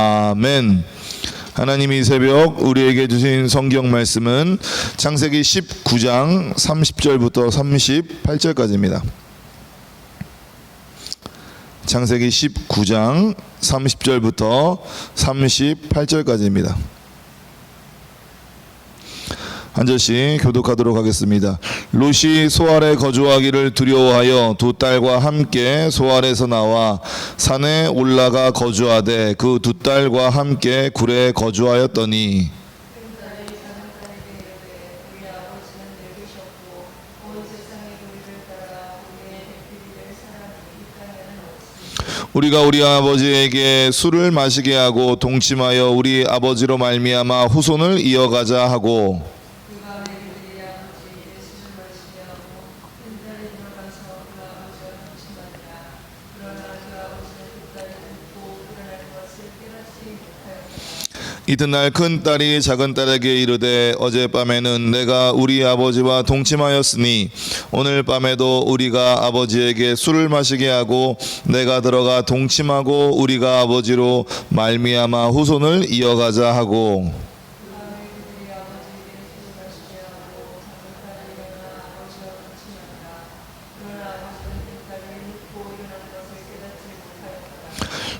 아멘. 하나님이 이 새벽 우리에게 주신 성경 말씀은 창세기 19장 30절부터 38절까지입니다. 창세기 19장 30절부터 38절까지입니다. 한 절씩 교독하도록 하겠습니다. 롯이 소알에 거주하기를 두려워하여 두 딸과 함께 소알에서 나와 산에 올라가 거주하되 그 두 딸과 함께 굴에 거주하였더니 우리가 우리 아버지에게 술을 마시게 하고 동침하여 우리 아버지로 말미암아 후손을 이어가자 하고 이튿날 큰 딸이 작은 딸에게 이르되 어젯밤에는 내가 우리 아버지와 동침하였으니 오늘 밤에도 우리가 아버지에게 술을 마시게 하고 내가 들어가 동침하고 우리가 아버지로 말미암아 후손을 이어가자 하고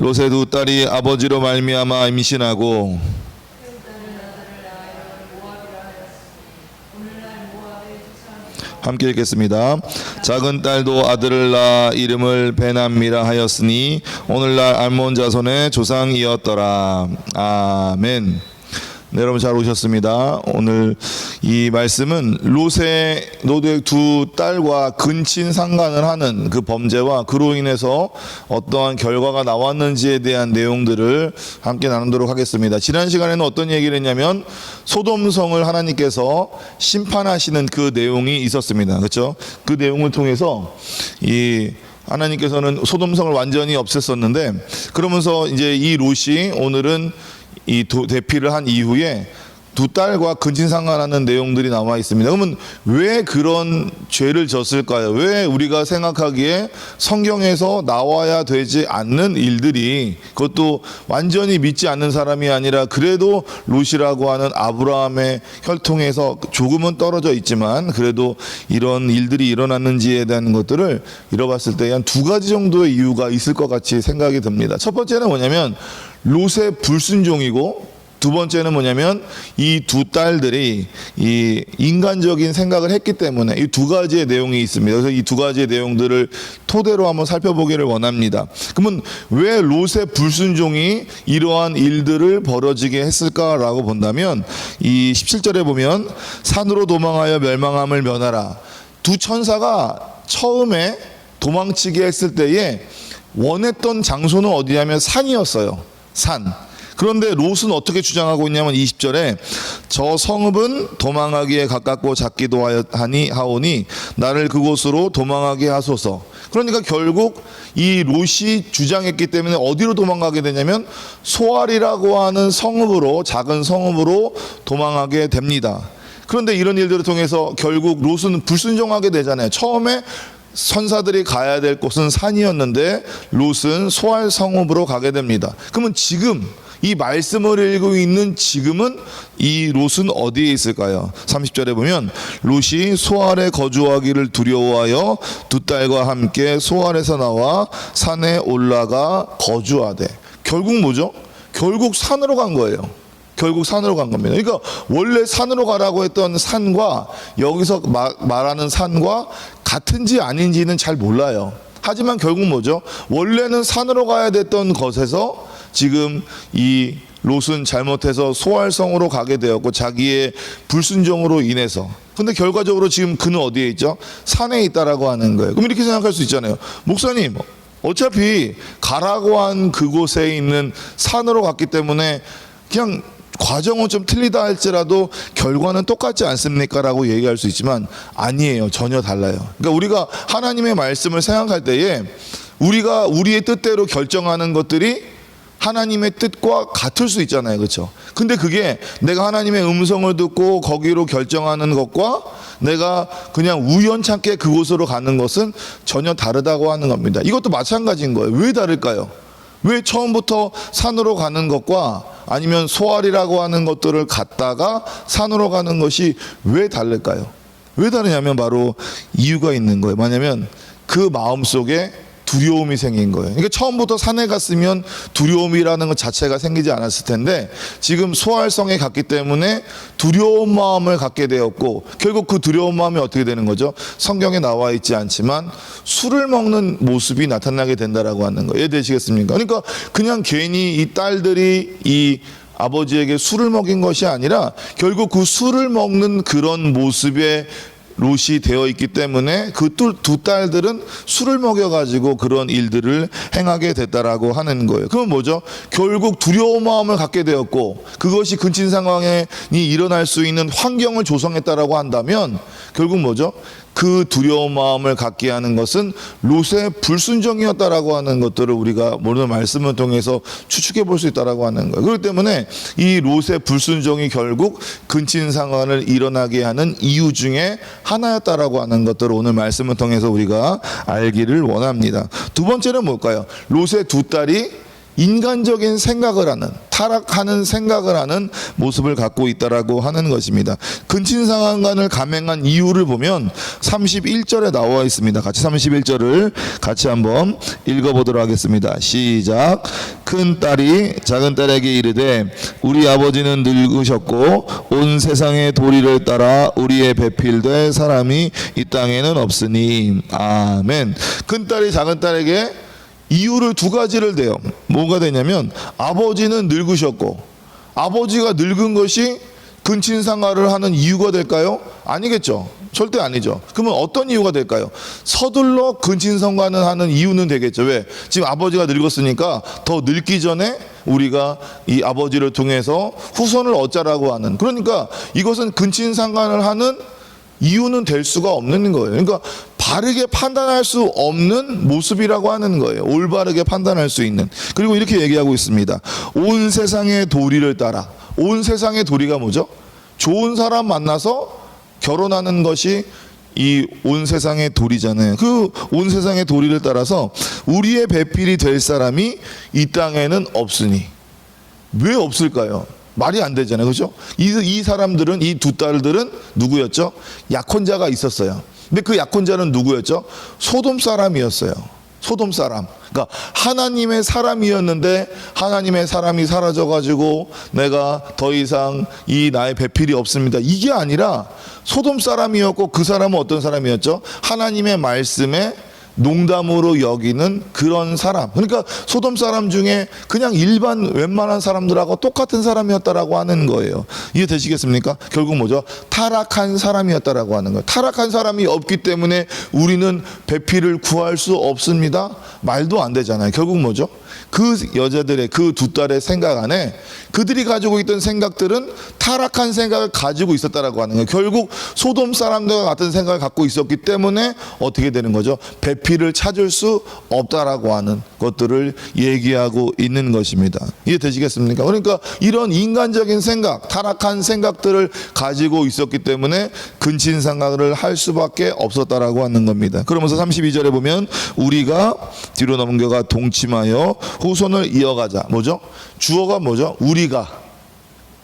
롯의 두 딸이 아버지로 말미암아 임신하고 함께 읽겠습니다. 작은 딸도 아들을 낳아 이름을 베남이라 하였으니 오늘날 알몬 자손의 조상이었더라. 아멘. 네, 여러분 잘 오셨습니다. 오늘 이 말씀은 롯의 롯의 두 딸과 근친 상간을 하는 그 범죄와 그로 인해서 어떠한 결과가 나왔는지에 대한 내용들을 함께 나누도록 하겠습니다. 지난 시간에는 어떤 얘기를 했냐면 소돔성을 하나님께서 심판하시는 그 내용이 있었습니다. 그렇죠? 그 내용을 통해서 이 하나님께서는 소돔성을 완전히 없앴었는데 그러면서 이제 이 롯이 오늘은 이 두- 대피를 한 이후에 두 딸과 근친상간하는 내용들이 나와 있습니다. 그러면 왜 그런 죄를 졌을까요? 왜 우리가 생각하기에 성경에서 나와야 되지 않는 일들이 그것도 완전히 믿지 않는 사람이 아니라 그래도 롯이라고 하는 아브라함의 혈통에서 조금은 떨어져 있지만 그래도 이런 일들이 일어났는지에 대한 것들을 잃어봤을 때 한 두 가지 정도의 이유가 있을 것 같이 생각이 듭니다. 첫 번째는 뭐냐면 롯의 불순종이고 두 번째는 뭐냐면 이 두 딸들이 이 인간적인 생각을 했기 때문에 이 두 가지의 내용이 있습니다. 그래서 이 두 가지의 내용들을 토대로 한번 살펴보기를 원합니다. 그러면 왜 롯의 불순종이 이러한 일들을 벌어지게 했을까라고 본다면 이 17절에 보면 산으로 도망하여 멸망함을 면하라. 두 천사가 처음에 도망치게 했을 때에 원했던 장소는 어디냐면 산이었어요. 산. 그런데 롯은 어떻게 주장하고 있냐면 20절에 저 성읍은 도망하기에 가깝고 작기도 하니 하오니 나를 그곳으로 도망하게 하소서. 그러니까 결국 이 롯이 주장했기 때문에 어디로 도망가게 되냐면 소알이라고 하는 성읍으로 작은 성읍으로 도망하게 됩니다. 그런데 이런 일들을 통해서 결국 롯은 불순종하게 되잖아요. 처음에 선사들이 가야 될 곳은 산이었는데 롯은 소알 성읍으로 가게 됩니다. 그러면 지금 이 말씀을 읽고 있는 지금은 이 롯은 어디에 있을까요? 30절에 보면 롯이 소알에 거주하기를 두려워하여 두 딸과 함께 소알에서 나와 산에 올라가 거주하되 결국 뭐죠? 결국 산으로 간 거예요. 결국 산으로 간 겁니다. 그러니까 원래 산으로 가라고 했던 산과 여기서 마- 말하는 산과 같은지 아닌지는 잘 몰라요. 하지만 결국 뭐죠? 원래는 산으로 가야 됐던 것에서 지금 이 롯은 잘못해서 소알성으로 가게 되었고 자기의 불순종으로 인해서 근데 결과적으로 지금 그는 어디에 있죠? 산에 있다라고 하는 거예요. 그럼 이렇게 생각할 수 있잖아요. 목사님 어차피 가라고 한 그곳에 있는 산으로 갔기 때문에 그냥 과정은 좀 틀리다 할지라도 결과는 똑같지 않습니까? 라고 얘기할 수 있지만 아니에요. 전혀 달라요. 그러니까 우리가 하나님의 말씀을 생각할 때에 우리가 우리의 뜻대로 결정하는 것들이 하나님의 뜻과 같을 수 있잖아요. 그렇죠? 근데 그게 내가 하나님의 음성을 듣고 거기로 결정하는 것과 내가 그냥 우연찮게 그곳으로 가는 것은 전혀 다르다고 하는 겁니다. 이것도 마찬가지인 거예요. 왜 다를까요? 왜 처음부터 산으로 가는 것과 아니면 소알이라고 하는 것들을 갖다가 산으로 가는 것이 왜 다를까요? 왜 다르냐면 바로 이유가 있는 거예요. 뭐냐면 그 마음 속에 두려움이 생긴 거예요. 그러니까 처음부터 산에 갔으면 두려움이라는 것 자체가 생기지 않았을 텐데 지금 소활성에 갔기 때문에 두려운 마음을 갖게 되었고 결국 그 두려운 마음이 어떻게 되는 거죠? 성경에 나와 있지 않지만 술을 먹는 모습이 나타나게 된다라고 하는 거예요. 이해되시겠습니까? 그러니까 그냥 괜히 이 딸들이 이 아버지에게 술을 먹인 것이 아니라 결국 그 술을 먹는 그런 모습에 롯이 되어 있기 때문에 그 두 딸들은 술을 먹여가지고 그런 일들을 행하게 됐다라고 하는 거예요. 그건 뭐죠? 결국 두려운 마음을 갖게 되었고 그것이 근친 상황에 일어날 수 있는 환경을 조성했다라고 한다면 결국 뭐죠? 그 두려운 마음을 갖게 하는 것은 롯의 불순종이었다라고 하는 것들을 우리가 오늘 말씀을 통해서 추측해 볼 수 있다라고 하는 거예요. 그렇기 때문에 이 롯의 불순종이 결국 근친 상황을 일어나게 하는 이유 중에 하나였다라고 하는 것들을 오늘 말씀을 통해서 우리가 알기를 원합니다. 두 번째는 뭘까요? 롯의 두 딸이 인간적인 생각을 하는 타락하는 생각을 하는 모습을 갖고 있다라고 하는 것입니다. 근친 상황간을 감행한 이유를 보면 31절에 나와 있습니다. 같이 31절을 같이 한번 읽어 보도록 하겠습니다. 시작. 큰 딸이 작은 딸에게 이르되 우리 아버지는 늙으셨고 온 세상의 도리를 따라 우리의 배필될 사람이 이 땅에는 없으니 아멘. 큰 딸이 작은 딸에게 이유를 두 가지를 대요. 뭐가 되냐면 아버지는 늙으셨고 아버지가 늙은 것이 근친상화를 하는 이유가 될까요? 아니겠죠. 절대 아니죠. 그러면 어떤 이유가 될까요? 서둘러 근친상화는 하는 이유는 되겠죠. 왜? 지금 아버지가 늙었으니까 더 늙기 전에 우리가 이 아버지를 통해서 후손을 얻자라고 하는 그러니까 이것은 근친상간을 하는 이유는 될 수가 없는 거예요. 그러니까 바르게 판단할 수 없는 모습이라고 하는 거예요. 올바르게 판단할 수 있는. 그리고 이렇게 얘기하고 있습니다. 온 세상의 도리를 따라. 온 세상의 도리가 뭐죠? 좋은 사람 만나서 결혼하는 것이 이 온 세상의 도리잖아요. 그 온 세상의 도리를 따라서 우리의 배필이 될 사람이 이 땅에는 없으니 왜 없을까요? 말이 안 되잖아요. 그죠? 이, 이 사람들은, 이 두 딸들은 누구였죠? 약혼자가 있었어요. 근데 그 약혼자는 누구였죠? 소돔 사람이었어요. 소돔 사람. 그러니까 하나님의 사람이었는데 하나님의 사람이 사라져 가지고 내가 더 이상 이 나의 배필이 없습니다. 이게 아니라 소돔 사람이었고 그 사람은 어떤 사람이었죠? 하나님의 말씀에 농담으로 여기는 그런 사람. 그러니까 소돔 사람 중에 그냥 일반 웬만한 사람들하고 똑같은 사람이었다라고 하는 거예요. 이해되시겠습니까? 결국 뭐죠? 타락한 사람이었다라고 하는 거예요. 타락한 사람이 없기 때문에 우리는 배필을 구할 수 없습니다. 말도 안 되잖아요. 결국 뭐죠? 그 여자들의 그 두 딸의 생각 안에 그들이 가지고 있던 생각들은 타락한 생각을 가지고 있었다라고 하는 거예요. 결국 소돔 사람들과 같은 생각을 갖고 있었기 때문에 어떻게 되는 거죠? 배 필을 찾을 수 없다라고 하는 것들을 얘기하고 있는 것입니다. 이해되시겠습니까? 그러니까 이런 인간적인 생각, 타락한 생각들을 가지고 있었기 때문에 근친 상각을 할 수밖에 없었다라고 하는 겁니다. 그러면서 32절에 보면 우리가 뒤로 넘겨가 동침하여 후손을 이어가자. 뭐죠? 주어가 뭐죠? 우리가.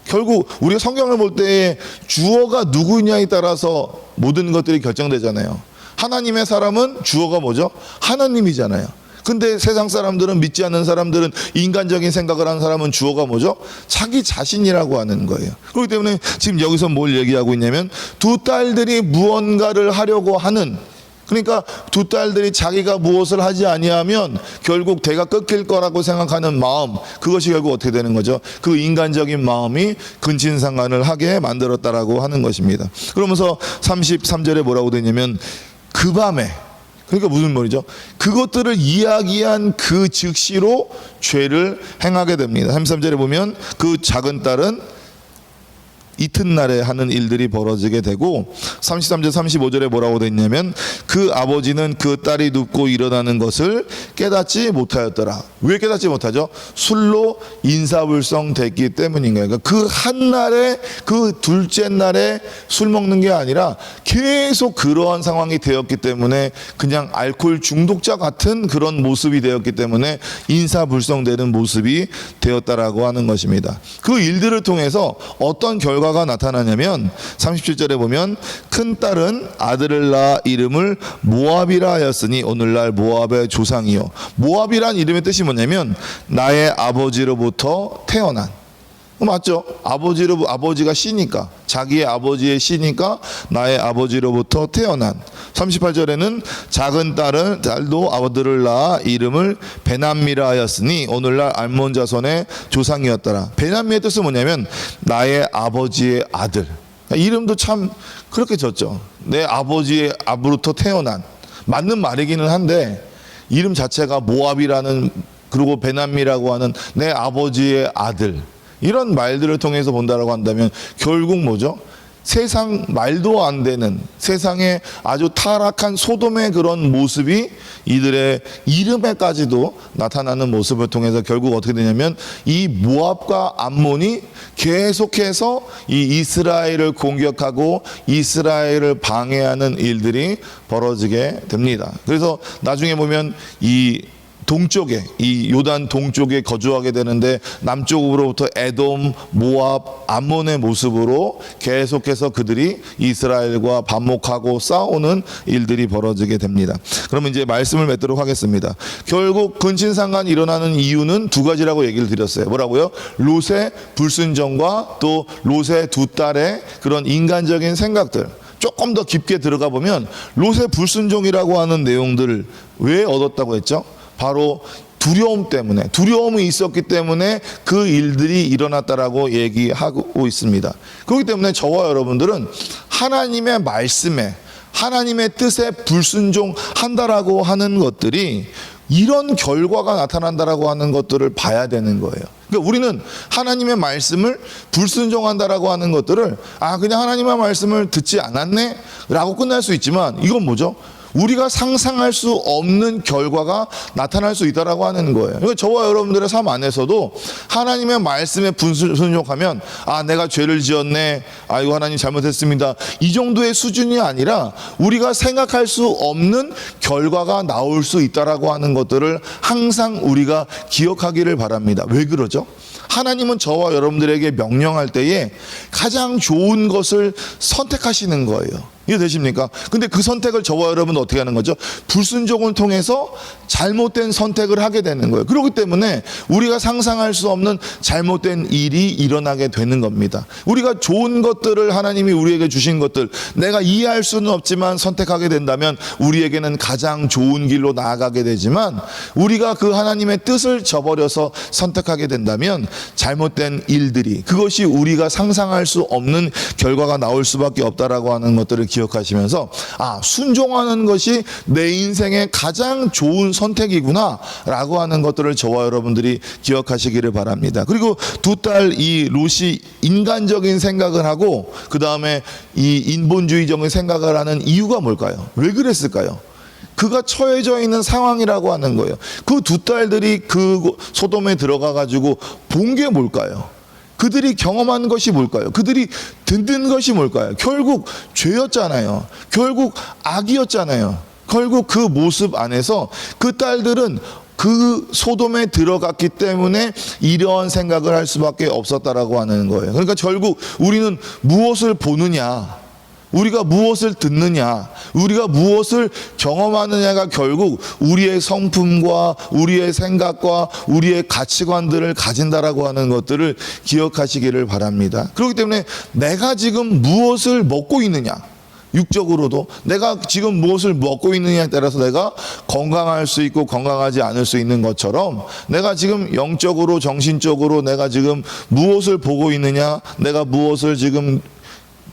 결국 우리가 성경을 볼때 주어가 누구냐에 따라서 모든 것들이 결정되잖아요. 하나님의 사람은 주어가 뭐죠? 하나님이잖아요. 근데 세상 사람들은 믿지 않는 사람들은 인간적인 생각을 하는 사람은 주어가 뭐죠? 자기 자신이라고 하는 거예요. 그렇기 때문에 지금 여기서 뭘 얘기하고 있냐면 두 딸들이 무언가를 하려고 하는 그러니까 두 딸들이 자기가 무엇을 하지 아니하면 결국 대가 끊길 거라고 생각하는 마음 그것이 결국 어떻게 되는 거죠? 그 인간적인 마음이 근친상간을 하게 만들었다라고 하는 것입니다. 그러면서 33절에 뭐라고 되냐면 그 밤에 그러니까 무슨 말이죠? 그것들을 이야기한 그 즉시로 죄를 행하게 됩니다. 33절에 보면 그 작은 딸은 이튿날에 하는 일들이 벌어지게 되고 33절 35절에 뭐라고 돼 있냐면 그 아버지는 그 딸이 눕고 일어나는 것을 깨닫지 못하였더라. 왜 깨닫지 못하죠? 술로 인사불성 됐기 때문인 거예요. 그러니까 그 한날에 그 둘째 날에 술 먹는 게 아니라 계속 그러한 상황이 되었기 때문에 그냥 알코올 중독자 같은 그런 모습이 되었기 때문에 인사불성되는 모습이 되었다라고 하는 것입니다. 그 일들을 통해서 어떤 결과 가 나타나냐면 37절에 보면 큰 딸은 아들을 낳아 이름을 모압이라 하였으니 오늘날 모압의 조상이요. 모압이란 이름의 뜻이 뭐냐면 나의 아버지로부터 태어난 맞죠? 아버지로 아버지가 씨니까 자기의 아버지의 씨니까 나의 아버지로부터 태어난 38절에는 작은 딸은 딸도 아들을 낳아 이름을 베남미라 하였으니 오늘날 알몬 자손의 조상이었더라. 베남미의 뜻은 뭐냐면 나의 아버지의 아들. 이름도 참 그렇게 졌죠. 내 아버지의 아부로부터 태어난 맞는 말이기는 한데 이름 자체가 모압이라는 그리고 베남미라고 하는 내 아버지의 아들 이런 말들을 통해서 본다라고 한다면 결국 뭐죠? 세상 말도 안 되는 세상에 아주 타락한 소돔의 그런 모습이 이들의 이름에까지도 나타나는 모습을 통해서 결국 어떻게 되냐면 이 모압과 암몬이 계속해서 이 이스라엘을 공격하고 이스라엘을 방해하는 일들이 벌어지게 됩니다. 그래서 나중에 보면 이 동쪽에 이 요단 동쪽에 거주하게 되는데 남쪽으로부터 에돔, 모압, 암몬의 모습으로 계속해서 그들이 이스라엘과 반목하고 싸우는 일들이 벌어지게 됩니다. 그러면 이제 말씀을 맺도록 하겠습니다. 결국 근친상간이 일어나는 이유는 두 가지라고 얘기를 드렸어요. 뭐라고요? 롯의 불순종과 또 롯의 두 딸의 그런 인간적인 생각들. 조금 더 깊게 들어가 보면 롯의 불순종이라고 하는 내용들을 왜 얻었다고 했죠? 바로 두려움 때문에 두려움이 있었기 때문에 그 일들이 일어났다라고 얘기하고 있습니다. 그렇기 때문에 저와 여러분들은 하나님의 말씀에 하나님의 뜻에 불순종한다라고 하는 것들이 이런 결과가 나타난다라고 하는 것들을 봐야 되는 거예요. 그러니까 우리는 하나님의 말씀을 불순종한다라고 하는 것들을 아 그냥 하나님의 말씀을 듣지 않았네라고 끝날 수 있지만 이건 뭐죠? 우리가 상상할 수 없는 결과가 나타날 수 있다라고 하는 거예요. 그러니까 저와 여러분들의 삶 안에서도 하나님의 말씀에 분순종하면 아 내가 죄를 지었네. 아이고 하나님 잘못했습니다. 이 정도의 수준이 아니라 우리가 생각할 수 없는 결과가 나올 수 있다라고 하는 것들을 항상 우리가 기억하기를 바랍니다. 왜 그러죠? 하나님은 저와 여러분들에게 명령할 때에 가장 좋은 것을 선택하시는 거예요. 이해되십니까? 근데 그 선택을 저와 여러분은 어떻게 하는 거죠? 불순종을 통해서 잘못된 선택을 하게 되는 거예요. 그렇기 때문에 우리가 상상할 수 없는 잘못된 일이 일어나게 되는 겁니다. 우리가 좋은 것들을 하나님이 우리에게 주신 것들, 내가 이해할 수는 없지만 선택하게 된다면 우리에게는 가장 좋은 길로 나아가게 되지만 우리가 그 하나님의 뜻을 저버려서 선택하게 된다면 잘못된 일들이 그것이 우리가 상상할 수 없는 결과가 나올 수밖에 없다라고 하는 것들을 기억하시면서 아 순종하는 것이 내 인생의 가장 좋은 선택이구나라고 하는 것들을 저와 여러분들이 기억하시기를 바랍니다. 그리고 두 딸 이 롯이 인간적인 생각을 하고 그 다음에 이 인본주의적인 생각을 하는 이유가 뭘까요? 왜 그랬을까요? 그가 처해져 있는 상황이라고 하는 거예요. 그 두 딸들이 그 소돔에 들어가 가지고 본 게 뭘까요? 그들이 경험한 것이 뭘까요? 그들이 듣는 것이 뭘까요? 결국 죄였잖아요. 결국 악이었잖아요. 결국 그 모습 안에서 그 딸들은 그 소돔에 들어갔기 때문에 이러한 생각을 할 수밖에 없었다라고 하는 거예요. 그러니까 결국 우리는 무엇을 보느냐, 우리가 무엇을 듣느냐, 우리가 무엇을 경험하느냐가 결국 우리의 성품과 우리의 생각과 우리의 가치관들을 가진다라고 하는 것들을 기억하시기를 바랍니다. 그렇기 때문에 내가 지금 무엇을 먹고 있느냐, 육적으로도 내가 지금 무엇을 먹고 있느냐에 따라서 내가 건강할 수 있고 건강하지 않을 수 있는 것처럼 내가 지금 영적으로 정신적으로 내가 지금 무엇을 보고 있느냐, 내가 무엇을 지금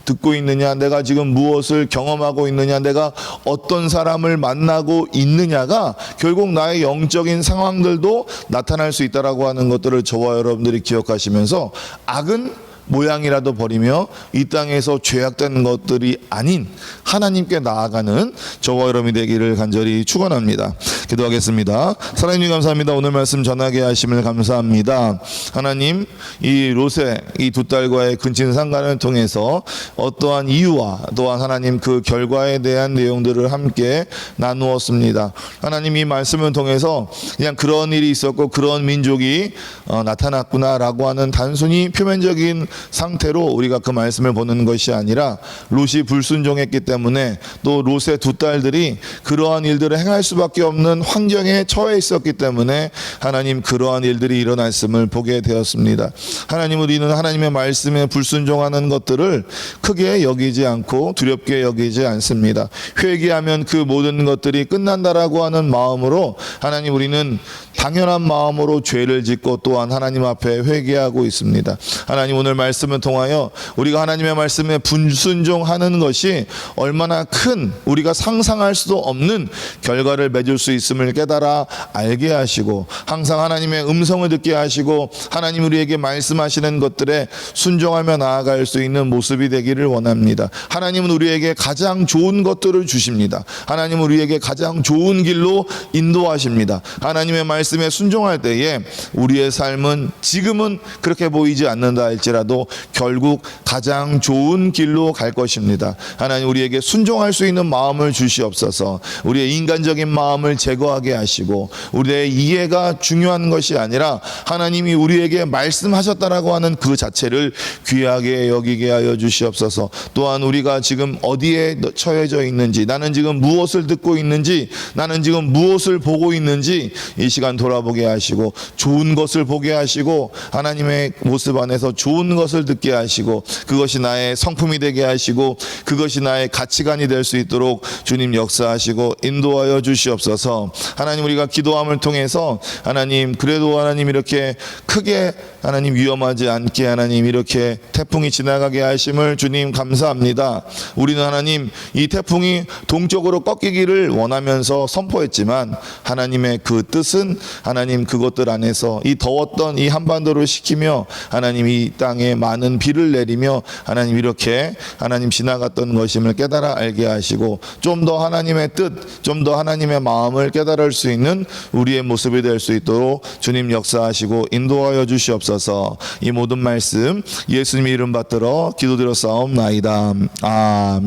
듣고 있느냐, 내가 지금 무엇을 경험하고 있느냐, 내가 어떤 사람을 만나고 있느냐가 결국 나의 영적인 상황들도 나타날 수 있다라고 하는 것들을 저와 여러분들이 기억하시면서 악은 모양이라도 버리며 이 땅에서 죄악된 것들이 아닌 하나님께 나아가는 저와 여러분이 되기를 간절히 축원합니다. 기도하겠습니다. 사랑님 감사합니다. 오늘 말씀 전하게 하심을 감사합니다. 하나님 이 롯의 이 두 딸과의 근친 상관을 통해서 어떠한 이유와 또한 하나님 그 결과에 대한 내용들을 함께 나누었습니다. 하나님 이 말씀을 통해서 그냥 그런 일이 있었고 그런 민족이 어, 나타났구나라고 하는 단순히 표면적인 상태로 우리가 그 말씀을 보는 것이 아니라 롯이 불순종했기 때문에 또 롯의 두 딸들이 그러한 일들을 행할 수밖에 없는 환경에 처해 있었기 때문에 하나님 그러한 일들이 일어났음을 보게 되었습니다. 하나님 우리는 하나님의 말씀에 불순종하는 것들을 크게 여기지 않고 두렵게 여기지 않습니다. 회개하면 그 모든 것들이 끝난다라고 하는 마음으로 하나님 우리는 당연한 마음으로 죄를 짓고 또한 하나님 앞에 회개하고 있습니다. 하나님 오늘 말씀을 통하여 우리가 하나님의 말씀에 불순종하는 것이 얼마나 큰 우리가 상상할 수도 없는 결과를 맺을 수 있 음을 깨달아 알게 하시고 항상 하나님의 음성을 듣게 하시고 하나님 우리에게 말씀하시는 것들에 순종하며 나아갈 수 있는 모습이 되기를 원합니다. 하나님은 우리에게 가장 좋은 것들을 주십니다. 하나님은 우리에게 가장 좋은 길로 인도하십니다. 하나님의 말씀에 순종할 때에 우리의 삶은 지금은 그렇게 보이지 않는다 할지라도 결국 가장 좋은 길로 갈 것입니다. 하나님 우리에게 순종할 수 있는 마음을 주시옵소서. 우리의 인간적인 마음을 제 거하게 하시고 우리의 이해가 중요한 것이 아니라 하나님이 우리에게 말씀하셨다라고 하는 그 자체를 귀하게 여기게 하여 주시옵소서. 또한 우리가 지금 어디에 처해져 있는지 나는 지금 무엇을 듣고 있는지 나는 지금 무엇을 보고 있는지 이 시간 돌아보게 하시고 좋은 것을 보게 하시고 하나님의 모습 안에서 좋은 것을 듣게 하시고 그것이 나의 성품이 되게 하시고 그것이 나의 가치관이 될 수 있도록 주님 역사하시고 인도하여 주시옵소서. 하나님 우리가 기도함을 통해서 하나님 그래도 하나님 이렇게 크게 하나님 위험하지 않게 하나님 이렇게 태풍이 지나가게 하심을 주님 감사합니다. 우리는 하나님 이 태풍이 동쪽으로 꺾이기를 원하면서 선포했지만 하나님의 그 뜻은 하나님 그것들 안에서 이 더웠던 이 한반도를 식히며 하나님 이 땅에 많은 비를 내리며 하나님 이렇게 하나님 지나갔던 것임을 깨달아 알게 하시고 좀 더 하나님의 뜻, 좀 더 하나님의 마음을 깨달을 수 있는 우리의 모습이 될 수 있도록 주님 역사하시고 인도하여 주시옵소서. 이 모든 말씀 예수님의 이름 받들어 기도드려 싸움나이다. 아멘.